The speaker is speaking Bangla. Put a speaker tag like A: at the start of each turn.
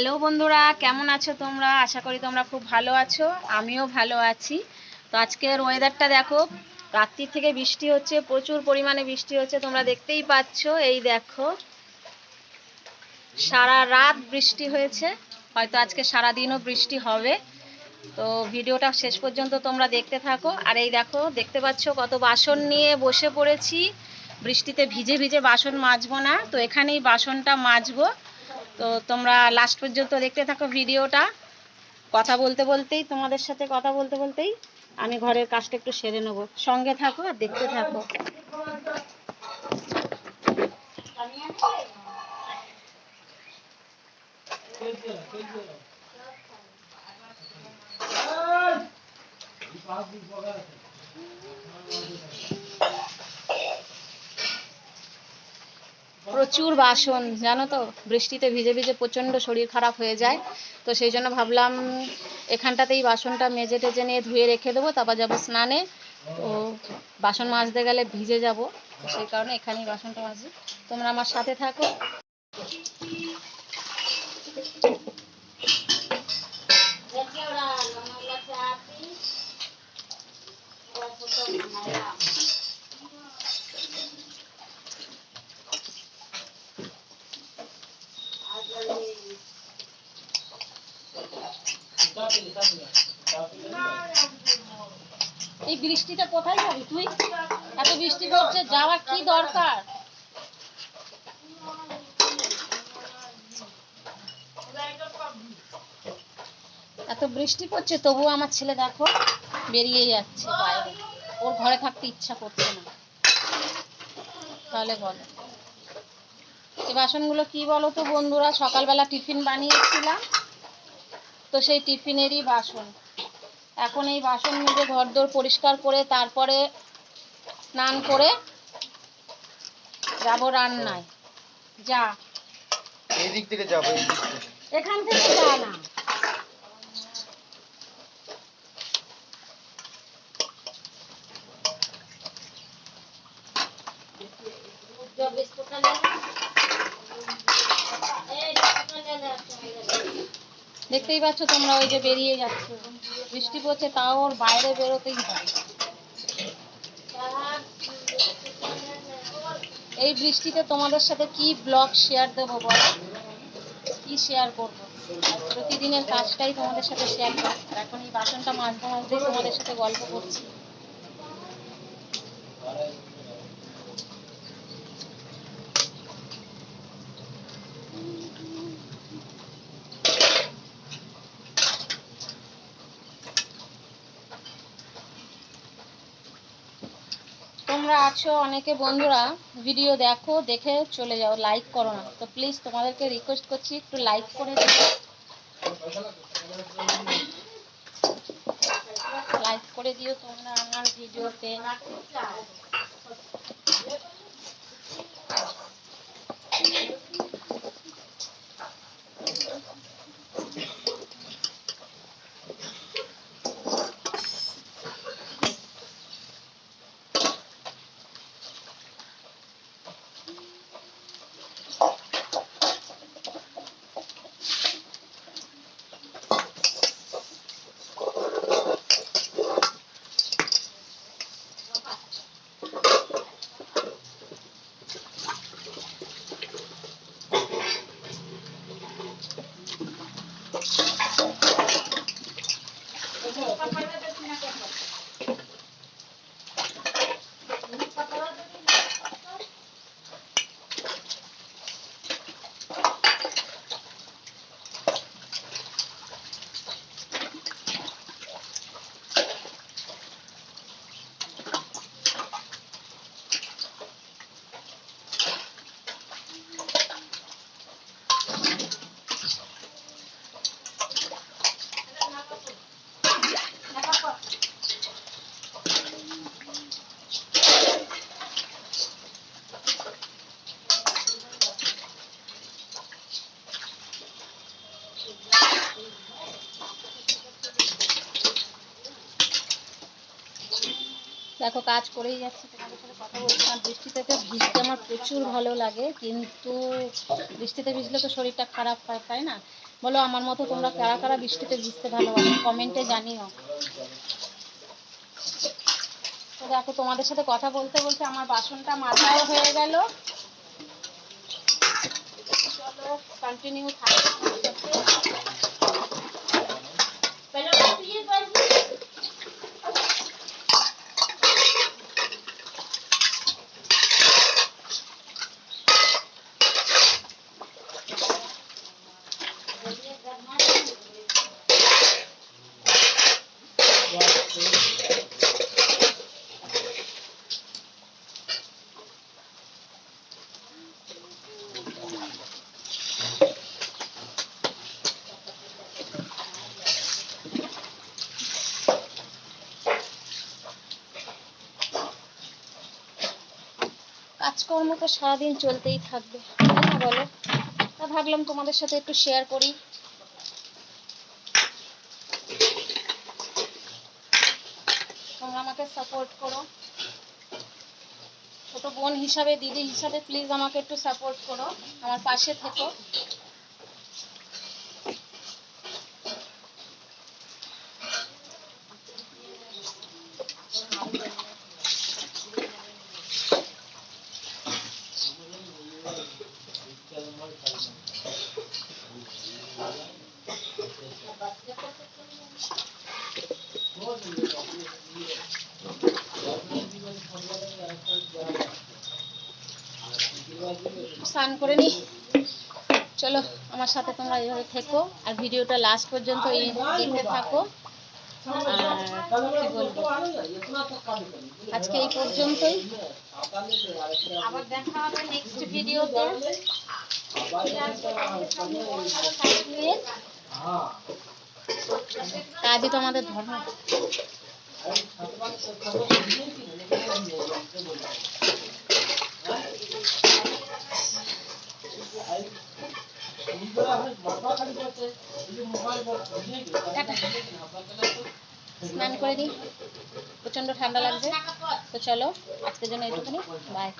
A: হ্যালো বন্ধুরা, কেমন আছো তোমরা? আশা করি তোমরা খুব ভালো আছো, আমিও ভালো আছি। তো আজকের ওয়েদারটা দেখো, রাত্রি থেকে বৃষ্টি হচ্ছে, প্রচুর পরিমাণে বৃষ্টি হচ্ছে, তোমরা দেখতেই পাচ্ছ, এই দেখো। সারা রাত বৃষ্টি হয়েছে, হয়তো আজকে সারা দিনও বৃষ্টি হবে। তো ভিডিওটা শেষ পর্যন্ত তোমরা দেখতে থাকো। আর এই দেখো, দেখতে পাচ্ছ কত বাসন নিয়ে বসে পড়েছি। বৃষ্টিতে ভিজে ভিজে বাসন মাজবো না, তো এখানেই বাসনটা মাজবো। তো তোমরা লাস্ট পর্যন্ত দেখতে থাকো ভিডিওটা। কথা বলতে বলতেই, তোমাদের সাথে কথা বলতে বলতেই আমি ঘরের কাজটা একটু সেরে নেব। সঙ্গে থাকো আর দেখতে থাকো। প্রচুর বাসন, জানো তো? বৃষ্টিতে ভিজে ভিজে প্রচণ্ড শরীর খারাপ হয়ে যায়। তো সেই জন্য ভাবলাম, এখানটাতেই বাসনটা মেজে টেজে নিয়ে ধুয়ে রেখে দেবো, তারপর যাব স্নানে। তো বাসন মাজতে গেলে ভিজে যাব সেই কারণে এখানেই বাসনটা মাজি। তোমরা আমার সাথে থাকো। এই বৃষ্টিতে কোথায় যাবি তুই? এত বৃষ্টি পড়ছে, যাওয়ার কি দরকার? এত বৃষ্টি পড়ছে, তবুও আমার ছেলে দেখো, বেরিয়ে যাচ্ছে বাইরে। ওর ঘরে থাকতে ইচ্ছা করছে না। তাহলে বলো। এই বাসনগুলো কি বলো তো বন্ধুরা? সকালবেলা টিফিন বানিয়েছিলাম, তো সেই টিফিনেরই বাসন। এখন এই বাসন মেজে ঘরদোর পরিষ্কার করে তারপরে স্নান করে যাব রান্নায়। যা।
B: এই দিক থেকে যাব
A: এখান থেকে যা না। দেখতেই পাচ্ছ তোমরা ওই যে বেরিয়ে যাচ্ছে। বৃষ্টি পড়ছে, তাও ওর বাইরে বেরোতেই হয় এই বৃষ্টিতে তোমাদের সাথে কি ব্লগ শেয়ার দেবো বলো? কি শেয়ার করব? প্রতিদিনের কাজটাই তোমাদের সাথে শেয়ার করি আর এখন এই বাসনটা মাঝে মাঝে তোমাদের সাথে গল্প করছি। তোমরা আছো, অনেকে বন্ধুরা ভিডিও দেখো, দেখে চলে যাও লাইক করো না। তো প্লিজ তোমাদেরকে রিকোয়েস্ট করছি, একটু লাইক করে দিও। লাইক করে দিও তোমরা আমার ভিডিওতে দেখো, কাজ করেই যাচ্ছি, তোমাদের সাথে কথা বলছিলাম বৃষ্টিতে তো ভিজতে আমার প্রচুর ভালো লাগে, কিন্তু বৃষ্টিতে ভিজলে তো শরীরটা খারাপ হয়, তাই না? বলো, আমার মতো তোমরা কারা কারা বৃষ্টিতে ভিজতে ভালোবাসো? কমেন্টে জানিও। তো দেখো, তোমাদের সাথে কথা বলতে বলতে আমার বাসনটা মাথায় হয়ে গেল। চলো কন্টিনিউ থাকো তোমার সাথে। কাজকর্ম তো সারাদিন চলতেই থাকবে। তাই না বলো? তা ভাবলাম তোমাদের সাথে একটু শেয়ার করি। আমাকে সাপোর্ট করো। ছোট বোন হিসাবে, দিদি হিসাবে প্লিজ আমাকে একটু সাপোর্ট করো। আমার পাশে থেকো। স্নান করে নি। চলো আমার সাথে তোমরা এইভাবে থেকো। আর ভিডিওটা লাস্ট পর্যন্ত এই দেখতে থাকো। আর কি বলব? আজকে এই পর্যন্তই। আবার দেখা হবে নেক্সট ভিডিওতে কাজই তো আমাদের ধর্ম। টাটা। স্নান করে দিই প্রচণ্ড ঠান্ডা লাগছে। তো চলো আজকের জন্য এইটুকুনি বাই